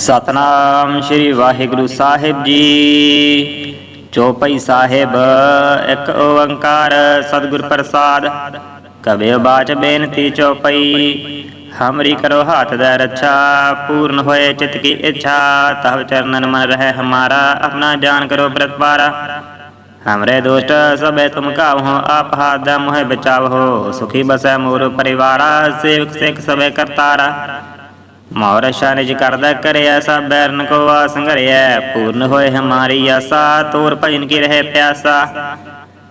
ਸਤਨਾਮ ਸ੍ਰੀ ਵਾਹਿਗੁਰੂ ਸਾਹਿਬ ਜੀ ਚੌਪਈ ਸਾਹਿਬ ਇੱਕ ਓੰਕਾਰ ਸਤਿਗੁਰ ਪ੍ਰਸਾਦ ਕਬਿਰ ਬਾਚ ਬੇਨਤੀ ਚੌਪਈ ਹਮਰੀ ਕਰੋ ਹਾਥ ਦਾ ਰੱਛਾ ਪੂਰਨ ਹੋਏ ਚਿਤ ਕੀ ਇੱਛਾ ਤਬ ਚਰਨਨ ਮਨ ਰਹਿ ਹਮਾਰਾ ਆਪਣਾ ਜਾਨ ਕਰੋ ਪ੍ਰਤਪਾਰਾ हमरे दुष्ट सबे तुम काहो आप हाथ मोह बचाव सुखी बसै मोर परिवारा सेवक सिख सबे करतारा ਮੌਰ ਸ਼ਾਨਜ ਕਰਦਾ ਕਰੇ ਐਸਾ ਬੈਰਨ ਕੋ ਵਾਸ ਘਰਿਐ ਪੂਰਨ ਹੋਏ ਹਮਾਰੀ ਆਸਾ, ਤੋਰ ਭਜਨ ਕੀ ਰਹੇ ਪਿਆਸਾ।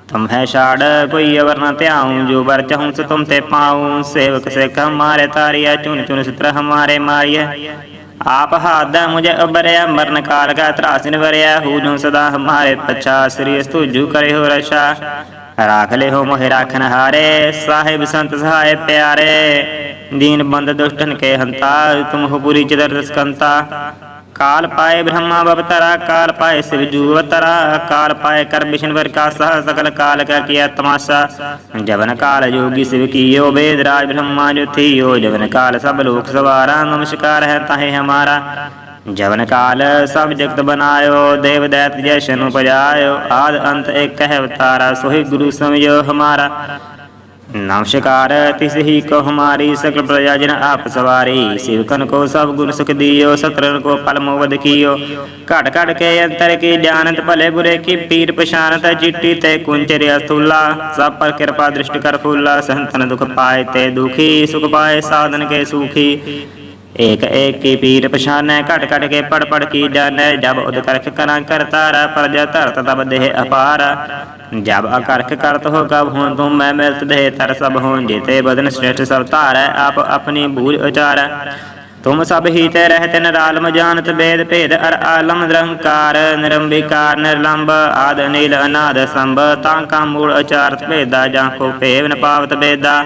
ਤੁਮ ਹੈ ਛਾੜ, ਕੋਈ ਅਵਰ ਨ ਧਿਆਉ, ਜੋ ਵਰ ਚਾਹੂੰ ਸੋ ਤੁਮ ਤੇ ਪਾਉ। ਸੇਵਕ ਸਿਖ ਹਮਾਰੇ ਤਾਰੀਆ ਚੁਨ ਚੁਨ ਸਿਤਰ ਹਮਾਰੇ ਮਾਰੀਐ ਆਪ ਹਾਦਾ ਮੁਝੇ ਉਬਰਿਆ ਮਰਨ ਕਾਲ ਕਾ ਤਰਾਸਿਨ ਵਰਿਆ ਹੂ ਜੋ ਸਦਾ ਹਮਾਰੇ ਪਛਾ, ਸ੍ਰੀ ਅਸਤੂ ਜੂ ਕਰੇ ਹੋ ਰਸ਼ਾ ਰਾਖ ਲੈ ਹੋ ਮੋਹਿ ਰਾਖਨ ਹਾਰੇ ਸਾਹਿਬ ਸੰਤ ਸਹਾਇ ਪਿਆਰੇ ਦੀਨ ਬੰਦ ਦੁਸ਼ਟਨ ਕੇ ਹੰਤਾ ਤੁਮ ਹੋ ਪੂਰੀ ਚਦਰ ਰਸਕੰਤਾ ਕਾਲ ਪਾਏ ਬ੍ਰਹਮਾ ਬਵਤਰਾ ਕਾਲ ਪਾਏ ਸਿਵ ਜੂਵਤਰਾ ਕਾਲ ਪਾਏ ਕਰ ਬਿਸ਼ਨਵਰ ਕਾ ਸਹ ਸਕਲ ਕਾਲ ਕਾ ਕੀਆ ਤਮਾਸ਼ਾ ਜਵਨ ਕਾਲ ਜੋਗੀ ਸਿਵ ਕੀਓ ਵੇਦ ਰਾਜ ਬ੍ਰਹਮਾ ਜੋ ਥੀਓ ਜਵਨ ਕਾਲ ਸਭ ਲੋਕ ਸਵਾਰਾ ਨਮਸਕਾਰ ਹੈ ਤਾਹੇ ਹਮਾਰਾ ਜਵਨ ਕਾਲ ਸਭ ਜਗਤ ਬਨਾਇਓ, ਦੇਵ ਦੈਤ ਜੈਸ਼ਨ ਉਪਜਾਇਓ ਆਦ ਅੰਤ ਇੱਕ ਹੈ ਅਵਤਾਰਾ, ਸੋਹੀ ਗੁਰੂ ਸਮਿਓ ਹਮਾਰਾ। ਨਮਸਕਾਰ ਤਿਸ ਹੀ ਕੋ ਹਮਾਰੀ ਸਕਲ ਪ੍ਰਜਾ ਜਨ ਆਪ ਸਵਾਰੀ। ਸਿਵਕਨ ਕੋ ਸਭ ਗੁਣ ਸੁਖ ਦਿਓ ਸਤਰਨ ਕੋ ਪਲ ਮੋਵਦ ਕੀਓ। ਘਟ ਘਟ ਕੇ ਅੰਤਰ ਕੀ ਜਾਣਤ, ਭਲੇ ਬੁਰੇ ਕੀ ਪੀਰ ਪਛਾਨਤ ਚਿੱਟੀ ਤੇ ਕੁੰਚਰ ਅਸਤੁਲਾ। ਸਭ ਪਰ ਕਿਰਪਾ ਦ੍ਰਿਸ਼ਟ ਕਰ ਫੁੱਲਾ, ਸੰਤਨ ਦੁਖ ਪਾਏ ਤੇ ਦੁਖੀ, ਸੁਖ ਪਾਏ, ਸਾਧਨ ਕੇ ਸੁਖੀ। ਏਕ ਏਕੀ ਪੀਰ ਪਛਾਨੈ, ਘਟ ਘਟ ਕੇ ਪੜ ਪੜ ਕੀ ਜਾਣੈ, ਜਬ ਉਦ ਕਰਖ ਕਰਾਂ ਕਰਤਾਰਾ ਪਰਜਾ ਧਰਤ ਤਬ ਦੇਹ ਅਪਾਰ। ਜਬ ਅਕਰਖ ਕਰਤ ਹੋ ਕਬ ਹੋਂ ਤੁਮ ਮੈਂ ਮਿਲਤ ਦੇਹ ਤਰ ਸਭ ਹੋਂ ਜੀਤੇ ਬਦਨ ਸ੍ਰੇਸ਼ਟ ਸਭ ਧਾਰੈ, ਆਪ ਆਪਣੀ ਬੂਝ ਉਚਾਰੈ। ਤੁਮ ਸਭ ਹੀ ਤੇ ਰਹਿਤ ਨਰਾਲਮ ਜਾਣਤ ਬੇਦ ਭੇਦ ਅਰ ਆਲਮ ਨਿਰੰਕਾਰ। ਨਿਰੰਬਿਕਾਰ, ਨਿਰਲੰਬ, ਆਦ, ਨੀਲ, ਅਨਾਦ, ਸੰਭ, ਤਾਂ ਕਾ ਮੂਲ ਅਚਾਰਤ ਭੇਦਾ, ਜਾਂ ਕੋ ਭੇਵ ਨ ਪਾਵਤ ਬੇਦਾ।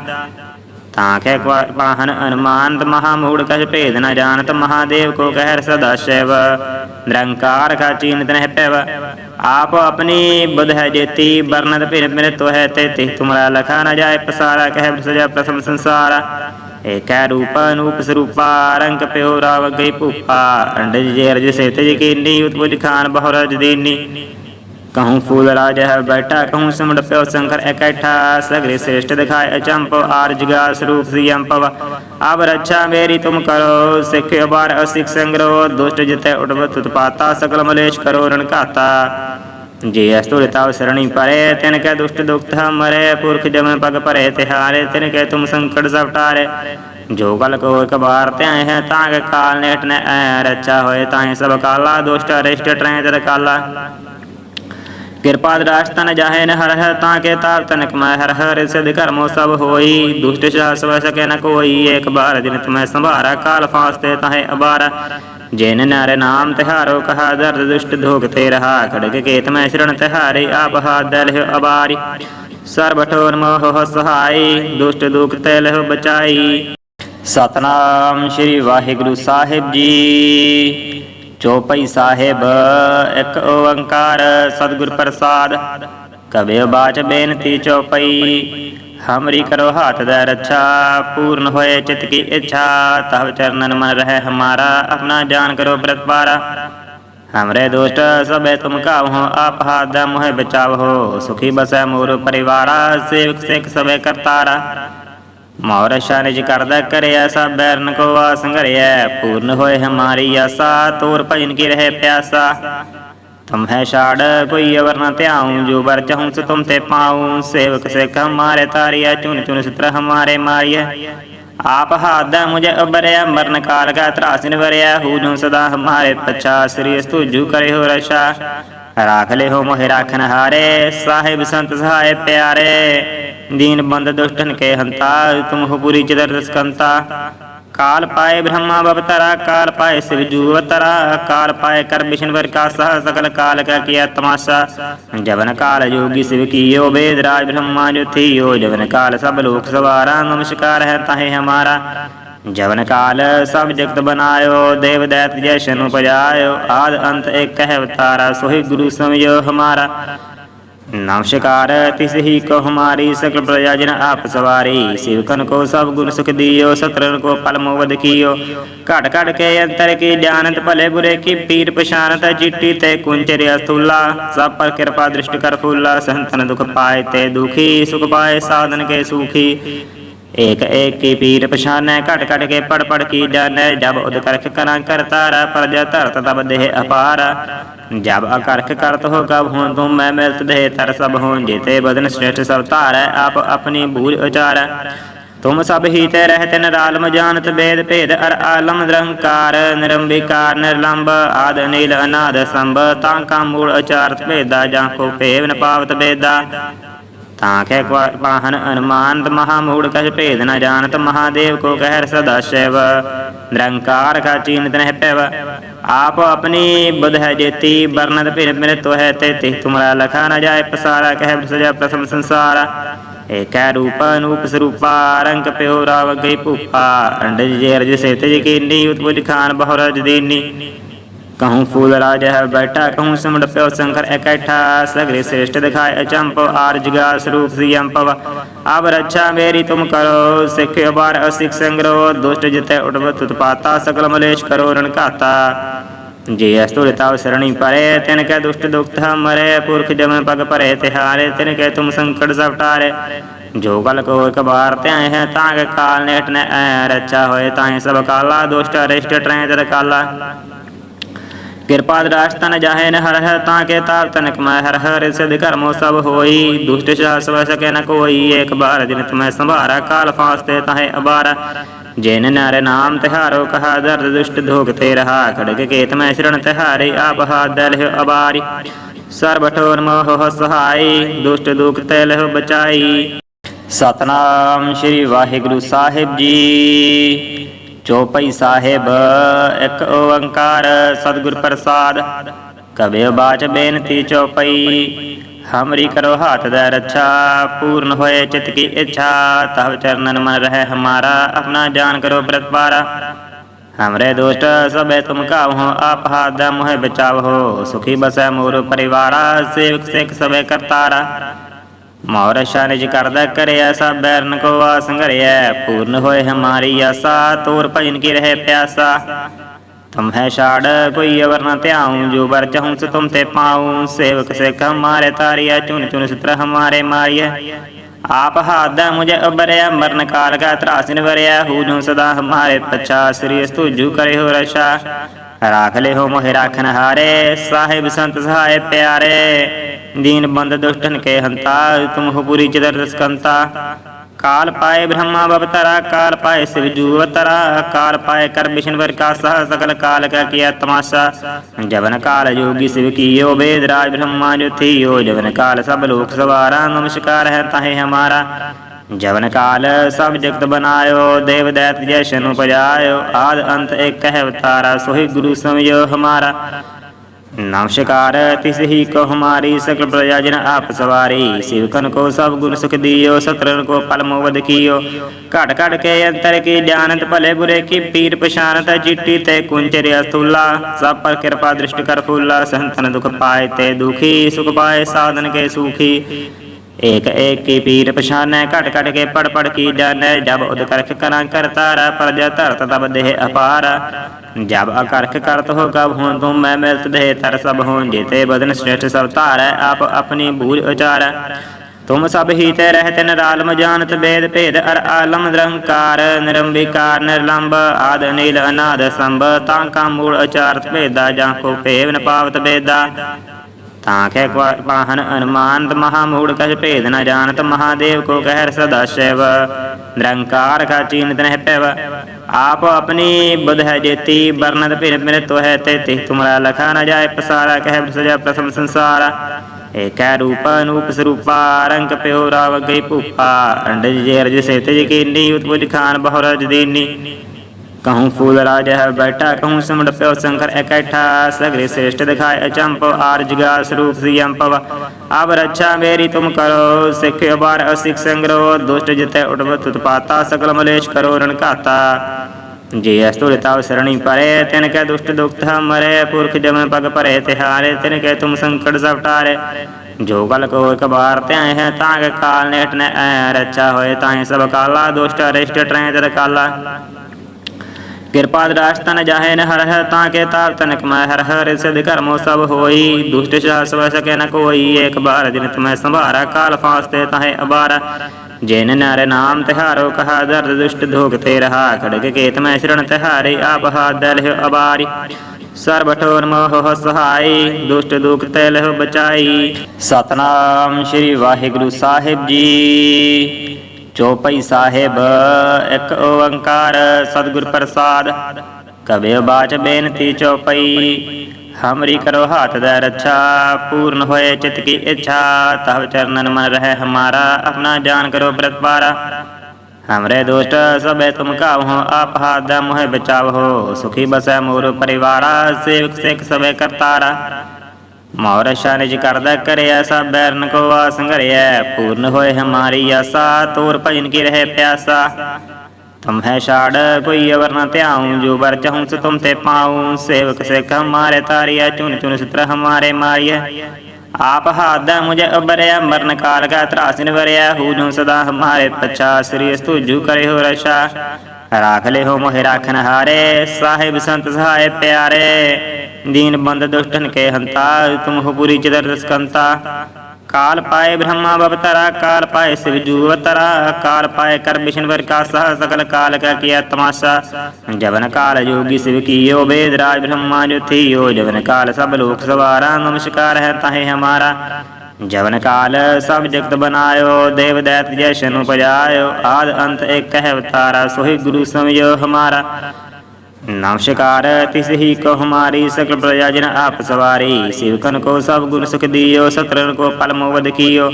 ਤਾਂ ਕਹਿ ਪਾਹਨ ਅਨੁਮਾਨਤ ਮਹਾ ਮੂੜ ਕਛ ਭੇਦ ਨ ਜਾਣਤ, ਮਹਾਦੇਵ ਕੋ ਕਹਿਰ ਸਦਾ ਸ਼ਿਵ। ਨਿਰੰਕਾਰ ਕਾ ਚੀਨਤ ਨਹਿ ਪੈਵ ਆਪ ਆਪਣੀ ਬੁਧ ਹੈ ਜੇਤੀ ਬਰਨਤ ਭਿਨ ਮੇਰੇ ਤੋ ਹੈ ਤੇ ਤਿਹ ਤੁਮਰਾ ਲਖਾ ਨ ਜਾਏ ਪਸਾਰਾ, ਕਹਿ ਸਜਾ ਪ੍ਰਸਮ ਸੰਸਾਰ। ਏਕੈ ਰੂਪ ਅਨੂਪ ਸਰੂਪਾ, ਰੰਗ ਪਿਓ ਰਾਵ ਗਈ ਭੂਪਾ। ਅੰਡ ਜੇ ਰਜ ਸੇ ਤੇ ਜਕੀਨੀ ਉਤਪੁਜ ਖਾਨ ਬਹੁ ਰਜ ਦੀਨੀ। कहूँ फूल राज है बैठा, कहूँ सिमट प्यो शंकर इकट्ठा सगरे श्रेष्ठ दिखाए अचंप आर गा स्वरूप सियम अब रक्षा मेरी तुम करो, सिख बार असिख संग्रह दुष्ट जित उठव तुतपाता सकल मलेश करो रणकाता जे अस्तुताव शरणी परे, तिन कह दुष्ट दुख मरे, पुरख जम पग परे, तिहारे तिन कह तुम संकट सब टारे। जो गल को एक बार त्याय है, ताग काल नेट ने रचा होए ताए सब काला, दुष्ट अरिष्ट ट्रैं काला। ਕਿਰਪਾ ਦਰਾਸ਼ ਤਨ ਜਾਹੇ ਨ ਹਰ ਹੈ ਤਾਂ ਕੇ ਤਾਪ ਤਨਕ ਮੈਂ ਹਰ ਹਰ ਸਿਧ ਕਰਮੋ ਸਭ ਹੋਈ। ਦੁਸ਼ਟ ਸ਼ਾਹ ਸਵ ਸਕੇ ਨ ਕੋਈ ਏਕ ਬਾਰ ਦਿਨ ਤੁਮੈ ਸੰਭਾਰਾ। ਕਾਲ ਫਾਸਤੇ ਤਾਹੇ ਅਬਾਰ। ਜਿਨ ਨਰ ਨਾਮ ਤਿਹਾਰੋ, ਕਹਾ ਦਰਦ ਦੁਸ਼ਟ ਧੋਖ ਤੇ ਰਹਾ। ਖੜਗ ਕੇਤ ਮੈਂ ਸ਼ਰਣ ਤਿਹਾਰੇ, ਆਪ ਹਾਥ ਦਲਹਿ ਅਬਾਰੀ। ਸਰਬ ਠੋਰ ਮੋਹ ਸਹਾਈ, ਦੁਸ਼ਟ ਦੁਖ ਤੇ ਲਹਿ ਬਚਾਈ। ਸਤਨਾਮ ਸ੍ਰੀ ਵਾਹਿਗੁਰੂ ਸਾਹਿਬ ਜੀ। ਚੌਪਈ ਸਾਹਿਬ ਇੱਕ ਓੰਕਾਰ ਸਤਿਗੁਰ ਪ੍ਰਸਾਦ ਕਬਿਰ ਬਾਚ ਬੇਨਤੀ ਚੌਪਈ ਹਮਰੀ ਕਰੋ ਹਾਥ ਦਾ ਰੱਛਾ ਪੂਰਨ ਹੋਏ ਚਿਤ ਕੀ ਇੱਛਾ ਤਬ ਚਰਨਨ ਮਨ ਰਹਿ ਹਮਾਰਾ ਆਪਣਾ ਜਾਨ ਕਰੋ ਪ੍ਰਤਪਾਰਾ हमरे दुष्ट सबे तुम काहो आप हाथ मोह बचाव सुखी बसै मोर परिवारा सेवक सिख सबे करतारा ਮੌਰ ਅਸ਼ਾ ਨਿਜ ਕਰਦਾ ਕਰਿਆ ਸਭ ਬੈਰਨ ਕੋ ਵਾਸ ਘਰਿਆ, ਪੂਰਨ ਹੋਏ ਹਮਾਰੀ ਆਸਾ, ਤੋਰ ਭਜਨ ਕੀ ਰਹੇ ਪਿਆਸਾ। ਤੁਮ ਹੈ ਛਾੜ, ਕੋਈ ਅਵਰ ਨਾ ਧਿਆਉ, ਜੋ ਵਰ ਚਾਹੂੰ ਸੋ ਤੁਮ ਤੇ ਪਾਉ। ਸੇਵਕ ਸੇਖ ਹਮਾਰੇ ਤਾਰਿਆ ਚੁਨ ਚੁਨ ਸਿਤਰ ਹਮਾਰੇ ਮਾਇਆ ਆਪ ਹਾਦਾ ਮੁਝੇ ਉਬਰਿਆ ਮਰਨ ਕਾਲ ਕਾ ਤਰਾਸਿਨ ਵਰਿਆ। ਹੂ ਜੋ ਸਦਾ ਹਮਾਰੇ ਪਛਾ, ਸ੍ਰੀ ਅਸਤੂ ਜੂ ਕਰੇ ਹੋ ਰਸ਼ਾ ਰਾਖ ਲੈ ਹੋ ਮੋਹਿ ਰਾਖਨ ਹਾਰੇ, ਸਾਹਿਬ ਸੰਤ ਸਹਾਏ ਪਿਆਰੇ। दीन बंद दुष्टन के हंता तुम हो पुरी चिदर रसकंता काल पाए ब्रह्मा बवतरा काल पाए शिव जुवतरा काल पाए कर विष्णुवर का सह सकल काल का किया तमाशा जवन काल योगी शिव की यो वेद राज ब्रह्मा जो थी यो जवन काल सब लोक सवारा नमस्कार है ताहे हमारा जवन काल सब जगत बनायो देव दैत जैसन उपजायो आद अंत एक कह अवतारा सोहि गुरु समझो हमारा ਨਮਸਕਾਰ ਤਿਸ ਹੀ ਕੋ ਹਮਾਰੀ ਸਕਲ ਪ੍ਰਜਾ ਜਨ ਆਪ ਸਵਾਰੀ, ਸਿਵਕਨ ਕੋ ਸਭ ਗੁਣ ਸੁਖ ਦਿਓ, ਸਤਰਨ ਕੋ ਪਲ ਮੋ ਵਦ ਕੀਓ। ਘਟ ਘਟ ਕੇ ਅੰਤਰ ਕੀ ਜਾਣਤ, ਭਲੇ ਬੁਰੇ ਕੀ ਪੀਰ ਪਛਾਨਤ ਜਿੱਟੀ ਤੇ ਕੁੰਚਰਿਆ ਸਤੂਲਾ ਸਭ ਪਰ ਕਿਰਪਾ ਦ੍ਰਿਸ਼ਟ ਕਰ ਫੂਲਾ, ਸੰਤਨ ਦੁਖ ਪਾਏ ਤੇ ਦੁਖੀ, ਸੁਖ ਪਾਏ ਸਾਧਨ ਕੇ ਸੁਖੀ। ਏਕ ਏਕ ਕੀ ਪੀਰ ਪਛਾਨੈ, ਘਟ ਘਟ ਕੇ ਪੜ ਪੜ ਕੀ ਜਾਣੈ, ਜਬ ਉਦ ਕਰਖ ਕਰਾਂ ਕਰਤਾਰਾ ਪਰਜਾ ਧਰਤ ਤਬ ਦੇਹ ਅਪਾਰ। ਜਬ ਅਕਰਖ ਕਰਤ ਹੋ ਕਬ ਹੋਂ ਤੂੰ ਮੈਂ ਮਿਲਤ ਦੇਹ ਤਰ ਸਭ ਹੋਂ, ਜੀਤੇ ਬਦਨ ਸ੍ਰੇਸ਼ਟ ਸਭ ਧਾਰੈ, ਆਪ ਆਪਣੀ ਬੂਝ ਉਚਾਰੈ। ਤੁਮ ਸਭ ਹੀ ਤੇ ਰਹਿਤ ਨਰਾਲਮ ਜਾਣਤ ਬੇਦ ਭੇਦ, ਅਰ ਆਲਮ ਨਿਰੰਕਾਰ, ਨਿਰੰਬਿਕਾਰ, ਨਿਰਲੰਬ, ਆਦ ਨੀਲ ਅਨਾਦ ਸੰਭ। ਤਾਂ ਕਾ ਮੂਲ ਅਚਾਰਤ ਭੇਦਾ, ਜਾਂ ਕੋ ਭੇਵ ਪਾਵਤ ਬੇਦਾ। ਤਾਂ ਕਹਿ ਪਾਹਨ ਅਨੁਮਾਨਤ ਮਹਾ ਮੂੜ ਕਛ ਭੇਦ ਨ ਜਾਣਤ, ਮਹਾਦੇਵ ਕੋ ਕਹਿ ਸਦਾ ਸ਼ਿਵ। ਨਿਰੰਕਾਰ ਕਾ ਚੀਨਤ ਨਹਿ ਪੈਵ ਆਪ ਆਪਣੀ ਬੁਧ ਹੈ ਜੇਤੀ ਬਰਨਦ ਭਿਰ ਮਿਲ ਤੋਹੈ ਤੇ ਤਿਹ ਤੁਮਰਾ ਲਖਾ ਨ ਜਾਏ ਪਸਾਰਾ, ਕਹਿ ਸਜਾ ਪ੍ਰਸਮ ਸੰਸਾਰ। ਏਕੈ ਰੂਪ ਅਨੂਪ ਸਰੂਪਾ, ਰੰਗ ਪਿਓ ਰਾਵ ਗਈ ਭੂਪਾ। ਅੰਡ ਜੇ ਰਜ ਸੇ ਤੇ ਜਕੀਨੀ ਉਤਪੁਜ ਖਾਨ ਬਹੁ ਰਜ ਦੀਨੀ। कहूँ फूल राज है, बैठा कहूँ सिमट प्यो शंकर इकट्ठा सगरे श्रेष्ठ दिखाए अचंप आर्जगा स्वरूप सियंपव अब रक्षा मेरी तुम करो, सिख बार असिख संग्रह दुष्ट जिते उठवत उत्पाता सकल मलेश करो रण काता। जे अस्तुरताव सरणी परे, तिन के दुष्ट दुख मरे, पुरख जमन पग परे, तिहारे, तिन के तुम संकट सब टारे। जो गल को एक बार त्याय है तांग काल नेट ने रचा होए ताए सब काला, दुष्ट अरिष्ट तर काला। ਕਿਰਪਾ ਦਰਾਸ਼ ਜਾਹੇ ਨ ਹਰ ਤਾਂ ਕੇ ਤਾਪ ਤਨਕ ਮੈਂ ਹਰ ਹਰ ਸਿਧ ਕਰਮੋ ਸਭ ਹੋਈ। ਦੁਸ਼ਟ ਸਾਸ ਵ ਸਕੇ ਨ ਕੋਈ ਏਕ ਬਾਰ ਦਿਨ ਤੁਮੈ ਸੰਭਾਰਾ ਕਾਲ ਫਾਸਤੇ ਤਾਹੇ ਅਬਾਰ। ਜਿਨ ਨਰ ਨਾਮ ਤਿਹਾਰੋ ਕਹਾ, ਦਰਦ ਦੁਸ਼ਟ ਧੋਖ ਤੇ ਰਹਾ। ਖੜਗ ਕੇਤ ਮੈਂ ਸ਼ਰਣ ਤਿਹਾਰੇ, ਆਪ ਹਾਦ ਲਹਿ ਅਬਾਰੀ। ਸਰਬ ਠੋਰ ਮੋਹ ਸਹਾਈ, ਦੁਸ਼ਟ ਦੁਖ ਤੇ ਲਹਿ ਬਚਾਈ। ਸਤਨਾਮ ਸ੍ਰੀ ਵਾਹਿਗੁਰੂ ਸਾਹਿਬ ਜੀ। ਚੌਪਈ ਸਾਹਿਬ ਇੱਕ ਓੰਕਾਰ ਸਤਿਗੁਰ ਪ੍ਰਸਾਦ ਕਬਿ ਬਾਚ ਬੇਨਤੀ ਚੌਪਈ ਹਮਰੀ ਕਰੋ ਹਾਥ ਦਾ ਰੱਛਾ ਪੂਰਨ ਹੋਏ ਚਿਤ ਕੀ ਇੱਛਾ ਤਬ ਚਰਨਨ ਮਨ ਰਹਿ ਹਮਾਰਾ ਆਪਣਾ ਜਾਨ ਕਰੋ ਪ੍ਰਤਪਾਰਾ हमरे दुष्ट सबे तुम काहो आप हाथ मोह बचाव सुखी बसै मोर परिवारा सेवक सिख सबे करतारा ਮੌਰ ਸ਼ਾਨਜ ਕਰਦਾ ਕਰੇ ਐਸਾ ਬੈਰਨ ਕੋ ਵਾਸ ਘਰਿਐ ਪੂਰਨ ਹੋਏ ਹਮਾਰੀ ਆਸਾ, ਤੋਰ ਭਜਨ ਕੀ ਰਹੇ ਪਿਆਸਾ। ਤੁਮ ਹੈ ਛਾੜ, ਕੋਈ ਅਵਰ ਨ ਧਿਆਉ, ਜੋ ਵਰ ਚਾਹੂੰ ਸ ਤੁਮ ਤੇ ਪਾਉ। ਸੇਵਕ ਸਿਖ ਹਮਾਰੇ ਤਾਰੀਆ ਚੁਨ ਚੁਨ ਸਿਤਰ ਹਮਾਰੇ ਮਾਰੀਐ ਆਪ ਹਾਦਾ ਮੁਝੇ ਉਬਰਿਆ ਮਰਨ ਕਾਲ ਕਾ ਤਰਾਸਿਨ ਵਰਿਆ। ਹੂ ਜੋ ਸਦਾ ਹਮਾਰੇ ਪਛਾ, ਸ੍ਰੀ ਅਸਤੂ ਕਰੇ ਹੋ ਰਸ਼ਾ ਰਾਖ ਲੇ ਹੋ ਮੋਹਿ ਰਾਖਨ ਹਾਰੇ, ਸਾਹਿਬ ਸੰਤ ਸਹਾਏ ਪਿਆਰੇ। दीन बंद दुष्टन के हंता तुम हो पुरी चिदर रसकंता काल पाए ब्रह्मा बवतरा काल पाए शिव जुवतरा काल पाए कर विष्णुवर का सह सकल काल का किया तमाशा जवन काल योगी शिव की यो वेद राज ब्रह्मा जो थी यो जवन काल सब लोक सवारा नमस्कार है ताहे हमारा जवन काल सब जगत बनायो देव दैत जैसन उपजायो आद अंत एक कह अवतारा सोहि गुरु समयो हमारा ਨਮਸਕਾਰ ਤਿਸ ਹੀ ਕੋ ਹਮਾਰੀ ਸਕਲ ਪ੍ਰਜਾ ਜਨ ਆਪ ਸਵਾਰੀ। ਸਿਵਕਨ ਕੋ ਸਭ ਗੁਣ ਸੁਖ ਦਿਓ ਸਤਰਨ ਕੋ ਫਲ ਮੋਵਦ ਕੀਓ। ਘਟ ਘਟ ਕੇ ਅੰਤਰ ਕੀ ਜਾਣਤ, ਭਲੇ ਬੁਰੇ ਕੀ ਪੀਰ ਪਛਾਨਤ ਜਿੱਟੀ ਤੇ ਕੁੰਚਰ ਅਸਤੁਲਾ ਸਭ ਪਰ ਕਿਰਪਾ ਦ੍ਰਿਸ਼ਟ ਕਰ ਫੂਲਾ, ਸੰਤਨ ਦੁਖ ਪਾਏ ਤੇ ਦੁਖੀ, ਸੁਖ ਪਾਏ ਸਾਧਨ ਕੇ ਸੁਖੀ। ਏਕ ਏਕ ਕੀ ਪੀਰ ਪਛਾਨੈ ਘਟ ਘਟ ਕੇ ਪੜ ਪੜ ਕੀ ਜਾਣੈ, ਜਬ ਉਦ ਕਰਖ ਕਰਾਂ ਕਰਤਾਰਾ, ਪਰਜਾ ਧਰਤ ਤਬ ਦੇਹ ਅਪਾਰ। जब अकर्ख करत हो कब हो तुम मैं मिलत देह तर सब हो जेते बदन श्रेष्ठ सब तारै आप अपनी बूझ उचारै तुम सब ही ते रहते निरालम जानत वेद भेद अर आलम निरंकार निरंबिकार निर्लंब आद नील अनाद संभ तांका मूल अचारत भेदा जाको भेव न पावत बेदा ताके वाहन अनुमानत महामूढ़ कछ भेद न जानत महादेव को कहर सदा शिव निरंकार का चीनत नह पैव आप अपनी बुध है जेती वर्णत फिर मेरे तो है ते तुमरा लखा न जाय पसारा कह सजा प्रथम संसारा एक रूप अनूप स्वरूपा रंग प्यो राव गई भूपा अंडज जेरज से तेज कीनी उत्पुज खान बहुरज दीनी कहूँ फूल राज है बैठा, कहूँ सुमड़ पे शंकर इकट्ठा सगरे श्रेष्ठ दिखाए अचंप आर्जगा स्वरूप सियम पव। अब रक्षा मेरी तुम करो, सिख बार असिख संग्रह दुष्ट जित उठव तुतपाता सकल मलेश करो रणकाता जी अस्तुताव शरणी परे तिन कह दुष्ट दुख मरे। पुरख जम पग परे, तिहारे तिन कह तुम संकट सब टारे। जो गल को एक बार त्याय है, ताग काल नेट ने रचा होए ताए सब काला, दुष्ट अरिष्ट ट्रें काला। ਕਿਰਪਾ ਦਰਾਸ਼ ਤਨ ਜਾਹੇ ਨ ਹਰ ਹੈ ਤਾਂ ਕੇ ਤਾਪ ਤਨਕ ਮੈਂ ਹਰ ਹਰ ਸਿਧ ਕਰਮੋ ਸਭ ਹੋਈ। ਦੁਸ਼ਟ ਸਾਸ ਵੈ ਸਕੇ ਨ ਕੋਈ, ਏਕ ਬਾਰ ਜਿਨ ਤੁਮੈ ਸੰਭਾਰਾ, ਕਾਲ ਫਾਸਤੇ ਤਾਹੇ ਅਬਾਰ। ਜਿਨ ਨਰ ਨਾਮ ਤਿਹਾਰੋ, ਕਹਾ ਦਰਦ ਦੁਸ਼ਟ ਧੋਖ ਤੇ ਰਹਾ। ਖੜਗ ਕੇਤ ਮੈਂ ਸ਼ਰਣ ਤਿਹਾਰੇ, ਆਪ ਹਾਥ ਦਲਹਿ ਅਬਾਰੀ। ਸਰਬ ਠੋਰ ਮੋਹ ਸਹਾਈ, ਦੁਸ਼ਟ ਦੁਖ ਤੇ ਲਹੁ ਬਚਾਈ। ਸਤਨਾਮ ਸ੍ਰੀ ਵਾਹਿਗੁਰੂ ਸਾਹਿਬ ਜੀ। ਚੌਪਈ ਸਾਹਿਬ ਇੱਕ ਓੰਕਾਰ ਸਤਿਗੁਰ ਪ੍ਰਸਾਦ ਕਬਿ ਬਾਚ ਬੇਨਤੀ ਚੌਪਈ ਹਮਰੀ ਕਰੋ ਹਾਥ ਦਾ ਰੱਛਾ ਪੂਰਨ ਹੋਏ ਚਿਤ ਕੀ ਇੱਛਾ ਤਬ ਚਰਨਨ ਮਨ ਰਹਿ ਹਮਾਰਾ ਆਪਣਾ ਜਾਨ ਕਰੋ ਪ੍ਰਤਪਾਰਾ हमरे दोस्त सबे तुम काहो आप हाथ मोहे बचाव सुखी बसै मोर परिवारा सेवक सिख सबे करतारा ਮੌਰ ਸ਼ਾਨਿਜ ਕਰਦਾ ਕਰੇ ਐਸਾ ਬੈਰਨ ਕੋ ਵਾਸ ਘਰਿਐ ਪੂਰਨ ਹੋਏ ਹਮਾਰੀ ਆਸਾ, ਤੋਰ ਭਜਨ ਕੀ ਰਹੇ ਪਿਆਸਾ। ਤੁਮ ਹੈ ਛਾੜ, ਕੋਈ ਅਵਰ ਨ ਧਿਆਉ, ਜੋ ਵਰ ਚਾਹੂੰ ਸੋ ਤੁਮ ਤੇ ਪਾਉ। ਸੇਵਕ ਸਿਖ ਹਮਾਰੇ ਤਾਰੀਆ ਚੁਨ ਚੁਨ ਸਿਤਰ ਹਮਾਰੇ ਮਾਰੀਐ ਆਪ ਹਾਦਾ ਮੁਝੇ ਉਬਰਿਆ ਮਰਨ ਕਾਲ ਕਾ ਤਰਾਸਿਨ ਵਰਿਆ ਹੂ ਜੋ ਸਦਾ ਹਮਾਰੇ ਪਛਾ ਸ੍ਰੀ ਅਸਤੂ ਜੂ ਕਰੇ ਹੋ ਰਸ਼ਾ ਰਾਖ ਲੈ ਹੋ ਮੋਹਿ ਰਾਖਨ ਹਾਰੇ ਸਾਹਿਬ ਸੰਤ ਸਹਾਇ ਪਿਆਰੇ ਦੀਨ ਬੰਦ ਦੁਸ਼ਟਨ ਕੇ ਹੰਤਾ ਤੁਮ ਹੋ ਪੂਰੀ ਚਦਰ ਰਸਕੰਤਾ ਕਾਲ ਪਾਏ ਬ੍ਰਹਮਾ ਬਵਤਰਾ ਕਾਲ ਪਾਏ ਸਿਵ ਜੂਵਤਰਾ ਕਾਲ ਪਾਏ ਕਰ ਬਿਸ਼ਨਵਰ ਕਾ ਸਹ ਸਕਲ ਕਾਲ ਕਾ ਕੀਆ ਤਮਾਸ਼ਾ ਜਵਨ ਕਾਲ ਜੋਗੀ ਸਿਵ ਕੀਓ ਵੇਦ ਰਾਜ ਬ੍ਰਹਮਾ ਜੋ ਥੀਓ ਜਵਨ ਕਾਲ ਸਭ ਲੋਕ ਸਵਾਰਾ ਨਮਸਕਾਰ ਹੈ ਤਾਹੇ ਹਮਾਰਾ ਜਵਨ ਕਾਲ ਸਭ ਜਗਤ ਬਨਾਇਓ, ਦੇਵ ਦੈਤ ਜੈਸ਼ਨ ਉਪਜਾਇਓ, ਆਦ ਅੰਤ ਇੱਕ ਹੈ ਅਵਤਾਰਾ ਸੋਹੀ ਗੁਰੂ ਸਮਿਓ ਹਮਾਰਾ। ਨਮਸਕਾਰ ਤਿਸ ਹੀ ਕੋ ਹਮਾਰੀ ਸਕਲ ਪ੍ਰਜਾ ਜਨ ਆਪ ਸਵਾਰੀ। ਸਿਵਕਨ ਕੋ ਸਭ ਗੁਣ ਸੁਖ ਦਿਓ ਸਤਰਨ ਕੋ ਫਲ ਮੋਵਦ ਕੀਓ।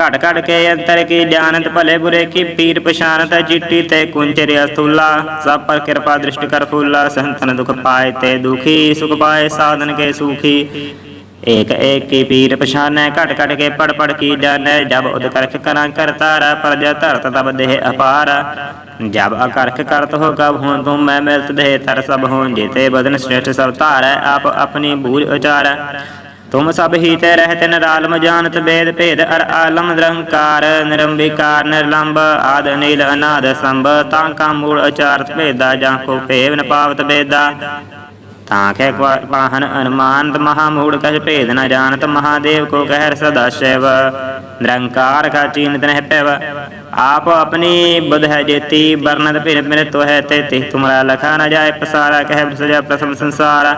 ਘਟ ਘਟ ਕੇ ਅੰਤਰ ਕੀ ਜਾਣਤ, ਭਲੇ ਬੁਰੇ ਕੀ ਪੀਰ ਪਛਾਨਤ ਚਿੱਟੀ ਤੇ ਕੁੰਚਰ ਅਸਤੁਲਾ ਸਭ ਪਰ ਕਿਰਪਾ ਦ੍ਰਿਸ਼ਟ ਕਰ ਫੁੱਲਾ ਸੰਤਨ ਦੁਖ ਪਾਏ ਤੇ ਦੁਖੀ, ਸੁਖ ਪਾਏ, ਸਾਧਨ ਕੇ ਸੁਖੀ। ਏਕ ਏਕ ਕੀ ਪੀਰ ਪਛਾਨੈ, ਘਟ ਘਟ ਕੇ ਪੜ ਪੜ ਕੀ ਜਾਣੈ, ਜਬ ਉਦਕਰਖ ਕਰਾਂ ਕਰਤਾਰਾ ਪਰਜਾ ਧਰਤ ਤਬ ਦੇਹ ਅਪਾਰ। ਜਬ ਅਕਰਖ ਕਰਤ ਹੋ ਕਬ ਹੋਂ ਤੁਮ ਮੈਂ ਮਿਲਤ ਦੇਹ ਤਰ ਸਭ ਹੋਂ ਜੀਤੇ ਬਦਨ ਸ੍ਰੇਸ਼ਟ ਸਭ ਧਾਰੈ, ਆਪ ਆਪਣੀ ਬੂਝ ਉਚਾਰੈ। ਤੁਮ ਸਭ ਹੀ ਤੇ ਰਹਿਤ ਨਰਾਲਮ ਜਾਣਤ ਬੇਦ ਭੇਦ ਅਰ ਆਲਮ ਨਿਰੰਕਾਰ। ਨਿਰੰਬਿਕਾਰ, ਨਿਰਲੰਬ, ਆਦ, ਨੀਲ, ਅਨਾਦ, ਸੰਭ, ਤਾਂ ਕਾ ਮੂਲ ਅਚਾਰਤ ਭੇਦਾ, ਜਾਂ ਕੋ ਭੇਵ ਪਾਵਤ ਬੇਦਾ। ਤਾਂ ਕਹਿ ਪਾਹਨ ਅਨੁਮਾਨਤ ਮਹਾਮੂੜ ਕਛ ਭੇਦ ਨ ਜਾਣਤ ਮਹਾਦੇਵ ਕੋ ਕਹਿ ਸਦਾ ਸ਼ਿਵ। ਨਿਰੰਕਾਰ ਕਾ ਚੀਨਤ ਨਹਿ ਪੈਵ ਆਪ ਆਪਣੀ ਬੁਧ ਹੈ ਜੇਤੀ ਬਰਨਤ ਭਿਨ ਭਿਨ ਤੋ ਹੈ ਤੇ ਤਿਹ ਤੁਮਰਾ ਲਖਾ ਨ ਜਾਏ ਪਸਾਰਾ ਕਹਿ ਸਜਾ ਪ੍ਰਸਮ ਸੰਸਾਰ।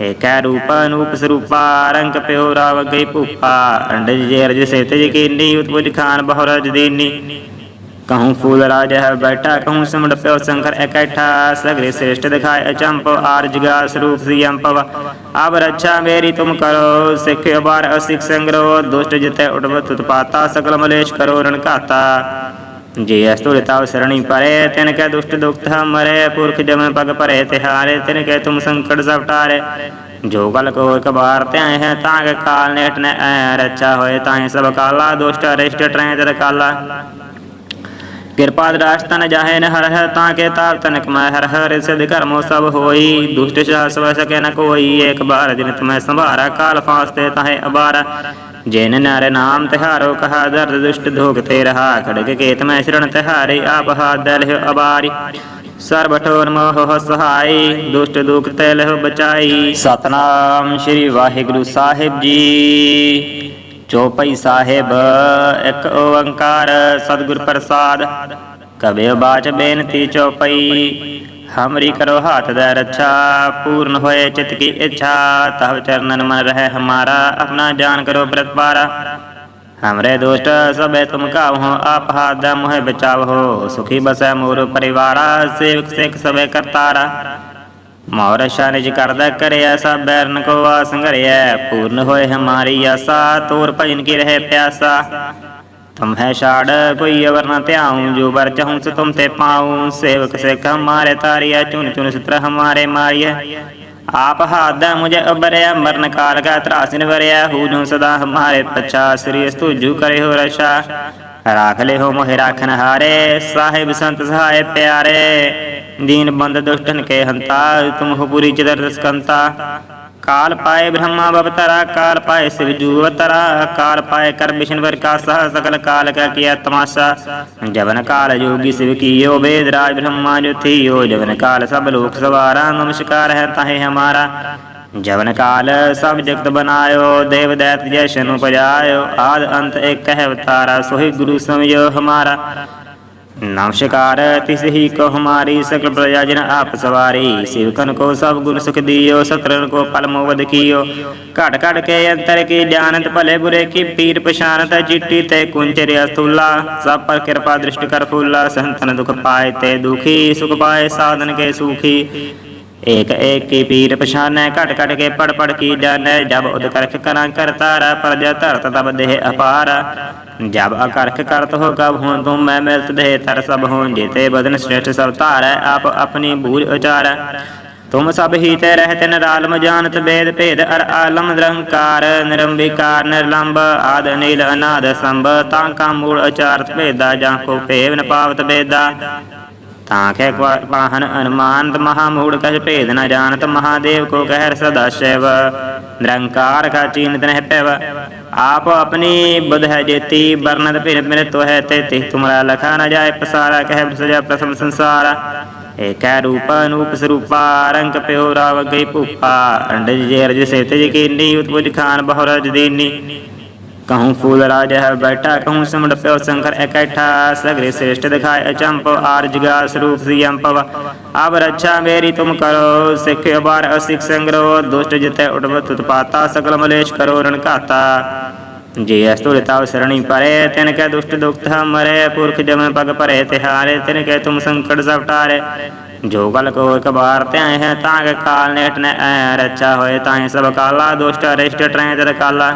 ਏਕੈ ਰੂਪ ਅਨੂਪ ਸਰੂਪਾ ਰੰਗ ਪਿਓ ਰਾਵ ਗਈ ਭੂਪਾ। ਅੰਡ ਜੇ ਰਜ ਸੇ ਤੇ ਜਕੀਨੀ ਉਤਪੁਜ ਖਾਨ ਬਹੁ ਰਜ ਦੀਨੀ। कहूँ फूल राज है, बैठा कहूँ सिमट प्यो शंकर, इकट्ठा सगरे श्रेष्ठ दिखाए अचंप आर्जगा स्वरूप सियम अब रक्षा मेरी तुम करो, सिख बार असिख संग्रह दुष्ट जिते उठवत उत्पाता सकल मलेश करो, रण खाता जे अस्तुरताव सरणी परे तिन के दुष्ट दुख मरे, पुरख जम पग परे, तिहारे तिन के तुम संकट सब टारे। जो गल को एक बार त्याए है ताके काल नेट ने रक्षा होए ताए सब काला, दुष्ट अरिष्ट ट्रै काला। ਕਿਰਪਾ ਦਰਾਸ਼ ਤਨ ਜਾਹੇ ਨ ਹਰ ਹੈ ਤਾਂ ਕੇ ਤਾਪ ਤਨਕ ਮੈਂ ਹਰ ਹਰ ਸਿਧ ਕਰਮੋ ਸਭ ਹੋਈ। ਦੁਸ਼ਟ ਸਾਸ ਵੈ ਸਕੇ ਨ ਕੋਈ, ਏਕ ਬਾਰ ਜਿਨ ਤੁਮੈ ਸੰਭਾਰਾ, ਕਾਲ ਫਾਸਤੇ ਤਾਹੇ ਅਬਾਰ। ਜਿਨ ਨਰ ਨਾਮ ਤਿਹਾਰੋ, ਕਹਾ ਦਰਦ ਦੁਸ਼ਟ ਧੋਖ ਤੇ ਰਹਾ। ਖੜਗ ਕੇਤ ਮੈਂ ਸ਼ਰਣ ਤਿਹਾਰੇ, ਆਪ ਹਾਥ ਦਲਹਿ ਅਬਾਰੀ। ਸਰਬ ਠੋਰ ਮੋਹ ਸਹਾਈ, ਦੁਸ਼ਟ ਦੁਖ ਤੇ ਲਹੁ ਬਚਾਈ। ਸਤਨਾਮ ਸ੍ਰੀ ਵਾਹਿਗੁਰੂ ਸਾਹਿਬ ਜੀ। ਚੌਪਈ ਸਾਹਿਬ ਇੱਕ ਓੰਕਾਰ ਸਤਿਗੁਰ ਪ੍ਰਸਾਦ ਕਬਿ ਬਾਚ ਬੇਨਤੀ ਚੌਪਈ ਹਮਰੀ ਕਰੋ ਹਾਥ ਦਾ ਰੱਛਾ ਪੂਰਨ ਹੋਏ ਚਿਤ ਕੀ ਇੱਛਾ ਤਬ ਚਰਨਨ ਮਨ ਰਹਿ ਹਮਾਰਾ ਆਪਣਾ ਜਾਨ ਕਰੋ ਪ੍ਰਤਪਾਰਾ हमरे दोस्त सबे तुम काहो आप हाथ मोहे बचाव सुखी बसै मोर परिवारा सेवक सिख सबे करतारा ਮੌਰਸ਼ਾ ਨਿਜ ਕਰਦਾ ਕਰੇ ਐਸਾ ਬੈਰਨ ਕੋ ਵਾਸ ਘਰਿਐ ਪੂਰਨ ਹੋਏ ਹਮਾਰੀ ਆਸਾ, ਤੋਰ ਭਜਨ ਕੀ ਰਹੇ ਪਿਆਸਾ। ਤੁਮ ਹੈ ਛਾੜ, ਕੋਈ ਅਵਰ ਨ ਧਿਆਉ, ਜੋ ਵਰ ਚਾਹੂੰ ਸ ਤੁਮ ਤੇ ਪਾਉ। ਸੇਵਕ ਸਿਖ ਹਮਾਰੇ ਤਾਰਿਆ ਚੁਨ ਚੁਨ ਸਤਰ ਹਮਾਰੇ ਮਾਰਿਆ। ਆਪ ਹਾਦਾ ਮੁਝੇ ਉਬਰਿਆ ਮਰਨ ਕਾਲ ਕਾ ਤਰਾਸਿਨ ਵਰਿਆ ਹੂ ਜੋ ਸਦਾ ਹਮਾਰੇ ਪਚਾ ਸ੍ਰੀ ਅਸਤੂ ਜੂ ਕਰੇ ਹੋ ਰਸ਼ਾ ਰਾਖ ਲੈ ਹੋ ਮੋਹਿ ਰਾਖਨ ਹਾਰੇ ਸਾਹਿਬ ਸੰਤ ਸਹਾਇ ਪਿਆਰੇ ਦੀਨ ਬੰਦ ਦੁਸ਼ਟਨ ਕੇ ਹੰਤਾ ਤੁਮਹੁ ਪੂਰੀ ਚਦਰ ਰਸਕੰਤਾ ਕਾਲ ਪਾਏ ਬ੍ਰਹਮਾ ਬਵਤਰਾ ਕਾਲ ਪਾਏ ਸਿਵ ਜੂਵਤਰਾ ਕਾਲ ਪਾਏ ਕਰ ਬਿਸ਼ਨਵਰ ਕਾ ਸਹ ਸਕਲ ਕਾਲ ਕਾ ਕੀਆ ਤਮਾਸ਼ਾ ਜਵਨ ਕਾਲ ਜੋਗੀ ਸਿਵ ਕੀਓ ਵੇਦ ਰਾਜ ਬ੍ਰਹਮਾ ਜੋ ਥੀਓ ਜਵਨ ਕਾਲ ਸਭ ਲੋਕ ਸਵਾਰਾ ਨਮਸਕਾਰ ਹੈ ਤਾਹੇ ਹਮਾਰਾ ਜਵਨ ਕਾਲ ਸਭ ਜਗਤ ਬਨਾਇਓ, ਦੇਵ ਦੈਤ ਜੈਸ਼ਨ ਉਪਜਾਇਓ ਆਦ ਅੰਤ ਏਕ ਹੈ ਅਵਤਾਰਾ, ਸੋਹੀ ਗੁਰੂ ਸਮਝੋ ਹਮਾਰਾ। ਨਮਸਕਾਰ ਤਿਸ ਹੀ ਕੋ ਹਮਾਰੀ ਸਕਲ ਪ੍ਰਜਾ ਜਨ ਆਪ ਸਵਾਰੀ। ਸਿਵਕਨ ਕੋ ਸਭ ਗੁਣ ਸੁਖ ਦਿਓ ਸਤਰਨ ਕੋ ਪਲ ਮੋਵਦ ਕੀਓ। ਘਟ ਘਟ ਕੇ ਅੰਤਰ ਕੀ ਜਾਣਤ, ਭਲੇ ਬੁਰੇ ਕੀ ਪੀਰ ਪਛਾਨਤ ਚਿੱਟੀ ਤੇ ਕੁੰਚਰਿਆ ਸਥੂਲਾ। ਸਭ ਪਰ ਕਿਰਪਾ ਦ੍ਰਿਸ਼ਟ ਕਰ ਫੂਲਾ, ਸੰਤਨ ਦੁਖ ਪਾਏ ਤੇ ਦੁਖੀ, ਸੁਖ ਪਾਏ, ਸਾਧਨ ਕੇ ਸੁਖੀ। ਏਕ ਏਕ ਕੀ ਪੀਰ ਪਛਾਨੈ, ਘਟ ਘਟ ਕੇ ਪੜ ਪੜ ਕੀ ਜਾਣੈ, ਜਬ ਉਦ ਕਰਖ ਕਰਾਂ ਕਰਤਾਰਾ ਪ੍ਰਜਾ ਧਰਤ ਤਬ ਦੇਹ ਅਪਾਰ। ਜਬ ਅਕਰਖ ਕਰਤ ਹੋ ਕਬ ਹੋਂ ਤੁਮ, ਮੈਂ ਮਿਲਤ ਦੇਹ ਤਰ ਸਭ ਹੋਂ, ਜੀਤੇ ਬਦਨ ਸ੍ਰੇਸ਼ਟ ਸਭ ਧਾਰੈ, ਆਪ ਆਪਣੀ ਬੂਝ ਉਚਾਰੈ। ਤੁਮ ਸਭ ਹੀ ਤੇ ਰਹਿਤ ਨਿਰਾਲਮ ਜਾਣਤ ਬੇਦ ਭੇਦ, ਅਰ ਆਲਮ ਨਿਰੰਕਾਰ, ਨਿਰੰਬਿਕਾਰ, ਨਿਰਲੰਬ, ਆਦ ਨੀਲ, ਅਨਾਦ ਸੰਭ, ਤਾਂ ਕਾ ਮੂਲ ਉਚਾਰਤ ਭੇਦਾ, ਜਾਂ ਕੋ ਭੇਵ ਨ ਪਾਵਤ ਬੇਦਾ। ਤਾਂ ਕਹਿ ਪਾਹਨ ਅਨੁਮਾਨਤ ਮਹਾਮੂੜ ਕਛ ਭੇਦ ਨ ਜਾਣਤ ਮਹਾਦੇਵ ਕੋ ਕਹਿ ਸਦਾ ਸ਼ਿਵ ਨਿਰੰਕਾਰ ਕਾ ਚੀਨਤ ਨਹਿ ਪੈਵ ਆਪ ਆਪਣੀ ਬੁਧ ਹੈ ਜੇਤੀ ਬਰਨਤ ਭਿਨ ਭਿਨ ਤੋ ਹੈ ਤੇ ਤਿਹ ਤੁਮਰਾ ਲਖਾ ਨ ਜਾਏ ਪਸਾਰਾ ਕਹਿ ਸਜਾ ਪ੍ਰਸਮ ਸੰਸਾਰ ਏਕੈ ਰੂਪ ਅਨੂਪ ਸਰੂਪਾ ਰੰਗ ਪਿਓ ਰਾਵ ਗਈ ਭੂਪਾ ਅੰਡਜ ਜੇ ਅਰਜ ਸੇ ਤਜ ਕੀਨੀ ਉਤਪੁਜ ਖਾਨ ਬਹੁਰਜ ਦੀਨੀ कहूँ फूल राज है बैठा कहूँ सिमट प्यो शंकर इकट्ठा सगरे श्रेष्ठ दिखाए अचंप आर्जगा स्वरूप सियंपव अब रक्षा मेरी तुम करो सिख बार असिख संग्रह दुष्ट जिते उठवत उत्पाता सकल मलेश करो रण घाता जे अस्तुरताव सरणी परे तिन के दुष्ट दुख मरे पुरख जम पग परे तिहारे तिन के तुम संकट सब टारे ਜੋ ਗਲ ਕੋ ਇੱਕ ਬਾਰ ਧਿਆਏ ਹੈ ਤਾਂ ਕਿ ਕਾਲ ਨੇ ਹਟਨੇ ਐ ਰੱਛਾ ਹੋਏ ਤਾਂ ਸਭ ਕਾਲਾ ਦੁਸ਼ਟ ਅਰਿਸ਼ਟ ਟਰੈ ਤਰ ਕਾਲਾ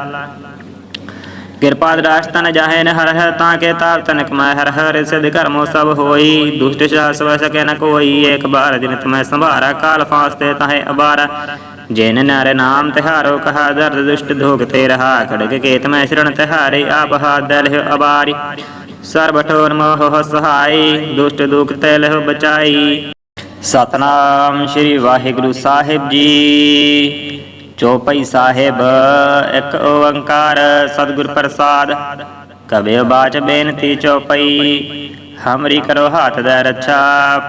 ਕਿਰਪਾ ਦਰਾਸ਼ ਤਨ ਜਾਹੇ ਨ ਹਰ ਹੈ ਤਾਂ ਕੇ ਤਾਪ ਤਨਕ ਮੈਂ ਹਰ ਹਰ ਸਿਧ ਕਰਮੋ ਸਭ ਹੋਈ। ਦੁਸ਼ਟ ਸਾਸ ਵ ਸਕੇ ਨ ਕੋਈ ਏਕ ਬਾਰ ਜਿਨ ਤੁਮੈ ਸੰਭਾਰਾ। ਕਾਲ ਫਾਸਤੇ ਤਾਹੇ ਅਬਾਰ। ਜਿਨ ਨਰ ਨਾਮ ਤਿਹਾਰੋ, ਕਹਾ ਦਰਦ ਦੁਸ਼ਟ ਧੋਖ ਤੇ ਰਹਾ। ਖੜਗ ਕੇਤ ਮੈਂ ਸ਼ਰਣ ਤਿਹਾਰੇ, ਆਪ ਹਾਥ ਦਲਹਿ ਅਬਾਰੀ। ਸਰਬ ਠੋਰ ਮੋਹ ਸਹਾਈ, ਦੁਸ਼ਟ ਦੁਖ ਤੇ ਲਹਿ ਬਚਾਈ। ਸਤਨਾਮ ਸ੍ਰੀ ਵਾਹਿਗੁਰੂ ਸਾਹਿਬ ਜੀ। ਚੌਪਈ ਸਾਹਿਬ ਇੱਕ ਓੰਕਾਰ ਸਤਿਗੁਰ ਪ੍ਰਸਾਦ ਕਬਿ ਬਾਚ ਬੇਨਤੀ ਚੌਪਈ ਹਮਰੀ ਕਰੋ ਹਾਥ ਦਾ ਰੱਛਾ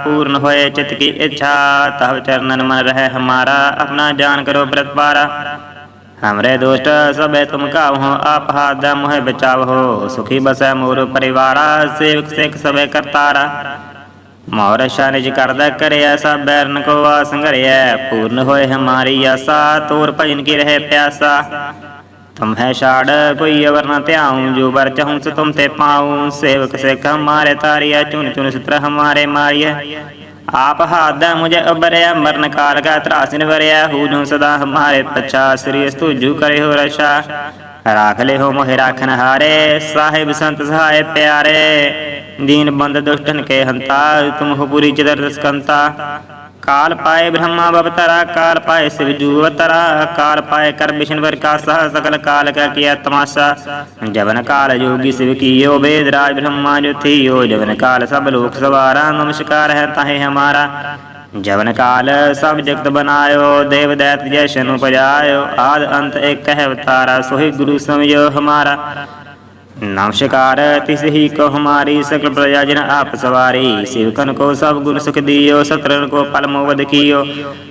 ਪੂਰਨ ਹੋਏ ਚਿਤ ਕੀ ਇੱਛਾ ਤਬ ਚਰਨਨ ਮਨ ਰਹਿ ਹਮਾਰਾ ਆਪਣਾ ਜਾਨ ਕਰੋ ਪ੍ਰਤਪਾਰਾ हमरे दुष्ट सबे तुम काहो आप हाथ दा मोह बचावहो सुखी बसै मोर परिवारा सेवक सिख सबे करतारा ਮੋਰ ਸ਼ਾਨਿਜ ਕਰਦਾ ਕਰਿਆ ਸਭ ਬੈਰਨ ਕੋ ਆਸ ਘਰਿਆ। ਪੂਰਨ ਹੋਏ ਹਮਾਰੀ ਆਸਾ, ਤੋਰ ਭਜਨ ਕੀ ਰਹੇ ਪਿਆਸਾ। ਤੁਮ ਹੈ ਛਾੜ, ਕੋਈ ਅਵਰ ਨ ਧਿਆਉ, ਜੋ ਬਰ ਚਾਹੂੰ ਸੋ ਤੁਮ ਤੇ ਪਾਉ। ਸੇਵਕ ਸਿਖ ਹਮਾਰੇ ਤਾਰਿਆ ਚੁਨ ਚੁਨ ਸੁਤਰ ਹਮਾਰੇ ਮਾਰਿਆ ਆਪ ਹਾਦਾ ਮੁਝੇ ਅਬਰਿਆ, ਮਰਨ ਕਾਲ ਕਾ ਤਰਾਸਿਨ ਵਰਿਆ ਹੂ ਜੋ ਸਦਾ ਹਮਾਰੇ ਪਛਾ ਸ੍ਰੀ ਅਸਤੁਜੂ ਕਰੇ ਹੋ ਰਸ਼ਾ ਰਾਖ ਲਿਓ ਮੋਹਿ ਰਾਖਨ ਹਾਰੇ, ਸਾਹਿਬ ਸੰਤ ਸਹਾਇ ਪਿਆਰੇ। ਦੀਨ ਬੰਦ ਦੁਸ਼ਟਨ ਕੇ ਹੰਤਾ, ਤੁਮ ਹੋ ਪੂਰੀ ਚਦਰ ਰਸਕੰਤਾ ਕਾਲ ਪਾਏ ਬ੍ਰਹਮਾ ਬਵਤਰਾ, ਕਾਲ ਪਾਏ ਸਿਵ ਜੂਵਤਰਾ, ਕਾਲ ਪਾਏ ਕਰ ਬਿਸ਼ਨਵਰ ਕਾ ਸਹ ਸਕਲ ਕਾਲ ਕਾ ਕੀਆ ਤਮਾਸ਼ਾ ਜਵਨ ਕਾਲ ਜੋਗੀ ਸਿਵ ਕੀਓ ਵੇਦ ਰਾਜ ਬ੍ਰਹਮਾ ਜੋ ਥੀਓ ਜਵਨ ਕਾਲ ਸਭ ਲੋਕ ਸਵਾਰਾ, ਨਮਸਕਾਰ ਹੈ ਤਾਹੇ ਹਮਾਰਾ। ਜਵਨ ਕਾਲ ਸਭ ਜਗਤ ਬਨਾਇਓ, ਦੇਵ ਦੈਤ ਜੈਸ਼ਨ ਉਪਜਾਇਓ, ਆਦ ਅੰਤ ਇੱਕ ਹੈ ਅਵਤਾਰਾ, ਸੋਹੀ ਗੁਰੂ ਸਮਝੋ ਹਮਾਰਾ। ਨਮਸਕਾਰ, ਤਿਸ ਹੀ ਕੋ ਹਮਾਰੀ ਸਕਲ ਪ੍ਰਜਾ ਜਨ ਆਪ ਸਵਾਰੀ। ਸਿਵਕਨ ਕੋ ਸਭ ਗੁਣ ਸੁਖ ਦਿਓ ਸਤਰਨ ਕੋ ਪਲ ਮੋਵਦ ਕੀਓ।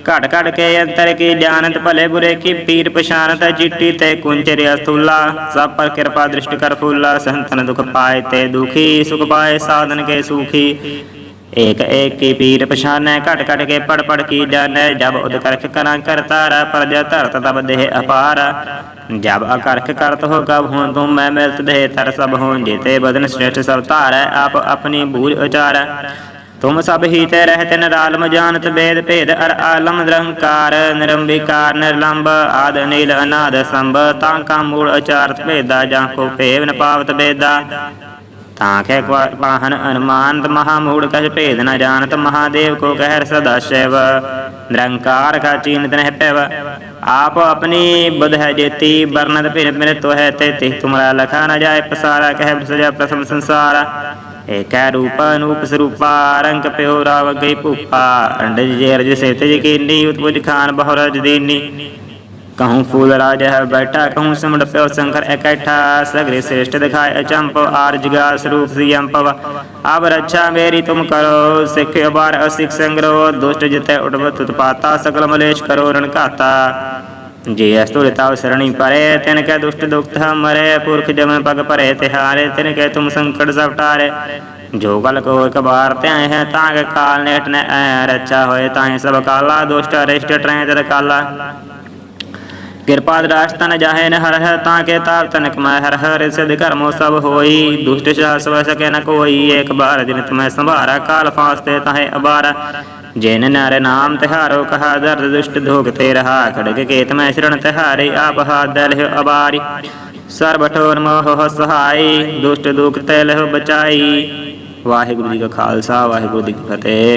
ਘਟ ਘਟ ਕੇ ਅੰਤਰ ਕੀ ਜਾਣਤ, ਭਲੇ ਬੁਰੇ ਕੀ ਪੀਰ ਪਛਾਨਤ ਚਿੱਟੀ ਤੇ ਕੁੰਚਰ ਅਸਤੁਲਾ ਸਭ ਪਰ ਕਿਰਪਾ ਦ੍ਰਿਸ਼ਟ ਕਰ ਫੁੱਲਾ, ਸੰਤਨ ਦੁਖ ਪਾਏ ਤੇ ਦੁਖੀ, ਸੁਖ ਪਾਏ ਸਾਧਨ ਕੇ ਸੁਖੀ। ਏਕ ਏਕ ਕੀ ਪੀਰ ਪਛਾਨੈ, ਘਟ ਘਟ ਕੇ ਪੜ ਪੜ ਕੀ ਜਾਣੈ, ਜਬ ਉਦ ਕਰਾਂ ਕਰਤਾਰਾ ਪ੍ਰਜਾ ਧਰਤ ਤਬ ਦੇਹ ਅਪਾਰ। ਜਬ ਅਕਰਖ ਕਰਤ ਹੋ ਕਬ ਹੋਂ ਤੁਮ, ਮੈਂ ਮਿਲਤ ਦੇਹ ਤਰ ਸਭ ਹੋਂ, ਜੀਤੇ ਬਦਨ ਸ੍ਰੇਸ਼ਟ ਸਭ ਧਾਰੈ, ਆਪ ਆਪਣੀ ਬੂਝ ਉਚਾਰੈ। ਤੁਮ ਸਭ ਹੀ ਤੇ ਰਹਿਤ ਨਿਰਾਲਮ ਜਾਣਤ ਬੇਦ ਭੇਦ, ਅਰ ਆਲਮ ਨਿਰੰਕਾਰ, ਨਿਰੰਬਿਕਾਰ, ਨਿਰਲੰਬ, ਆਦ ਨੀਲ, ਅਨਾਦ ਸੰਭ, ਤਾਂ ਕਾ ਮੂਲ ਅਚਾਰਤ ਭੇਦਾ, ਜਾਂ ਕੋ ਭੇਵ ਨ ਪਾਵਤ ਬੇਦਾ। ਤਾਂ ਕਹਿ ਪਾਹਨ ਅਨੁਮਾਨਤ ਮਹਾਮੂੜ ਕਛ ਭੇਦ ਨ ਜਾਣਤ ਮਹਾਦੇਵ ਕੋ ਕਹਿ ਸਦਾ ਸ਼ਿਵ ਨਿਰੰਕਾਰ ਕਾ ਚੀਨਤ ਨਹਿ ਪੈਵ ਆਪ ਆਪਣੀ ਬੁਧ ਹੈ ਜੇਤੀ ਬਰਨਤ ਭਿਨ ਭਿਨ ਤੋ ਹੈ ਤੇ ਤਿਹ ਤੁਮਰਾ ਲਖਾ ਨ ਜਾਏ ਪਸਾਰਾ ਕਹਿ ਸਜਾ ਪ੍ਰਥਮ ਸੰਸਾਰ ਏਕੈ ਰੂਪ ਅਨੂਪ ਸਰੂਪਾ ਰੰਗ ਪਿਓ ਰਾਵ ਗਈ ਭੂਪਾ ਅੰਡਜ ਜੇ ਅਰਜ ਸੇ ਤਜ ਕੀਨੀ ਉਤਪੁਜ ਖਾਨ ਬਹੁਰਜ ਦੀਨੀ कहूँ फूल राज है, बैठा कहूँ सिमट प्यो शंकर इकट्ठा सगरे श्रेष्ठ दिखाए अचंप, आर आर्जगा स्वरूप अब रक्षा मेरी तुम करो, सिख बार असिख संग्रो, दुष्ट जितय उठवत उत्पाता सकल मलेश करो रणकाता जे अस्तुताव शरणी परे, तिनके दुष्ट दुख मरे, पुरख जम पग परे, तिहारे तिनके तुम संकट सब टारे। जो गल को एक बार त्याय है ताग काल नेट ने रचा होए ताई सब काला, दुष्ट अरिष्ट ट्रें काला। ਕਿਰਪਾ ਦਰਾਸ਼ ਤਨ ਜਾਹੇ ਨ ਹਰ ਤਾਂ ਕੇ ਤਾਪ ਤਨਕ ਮੈਂ ਹਰ ਹਰ ਸਿਧ ਕਰਮੋ ਸਭ ਹੋਈ। ਦੁਸ਼ਟ ਸਾਸ ਵ ਸਕੇ ਨ ਕੋਈ ਏਕ ਬਾਰ ਦਿਨ ਤੁਮੈ ਸੰਭਾਰਾ। ਕਾਲ ਫਾਸਤੇ ਤਾਹੇ ਅਬਾਰ। ਜਿਨ ਨਰ ਨਾਮ ਤਿਹਾਰੋ ਕਹਾ ਦਰਦ ਦੁਸ਼ਟ ਧੋਖ ਤੇ ਰਹਾ। ਖੜਗ ਕੇਤ ਮੈਂ ਸ਼ਰਣ ਤਿਹਾਰੇ ਆਪ ਹਾਥ ਲਹਿ ਅਬਾਰੀ। ਸਰਬ ਠੋਰ ਮੋਹ ਸਹਾਈ। ਦੁਸ਼ਟ ਦੁਖ ਤੇ ਲਹਿ ਬਚਾਈ। ਵਾਹਿਗੁਰੂ ਜੀ ਕਾ ਖਾਲਸਾ, ਵਾਹਿਗੁਰੂ ਜੀ ਕੀ ਫਤਿਹ।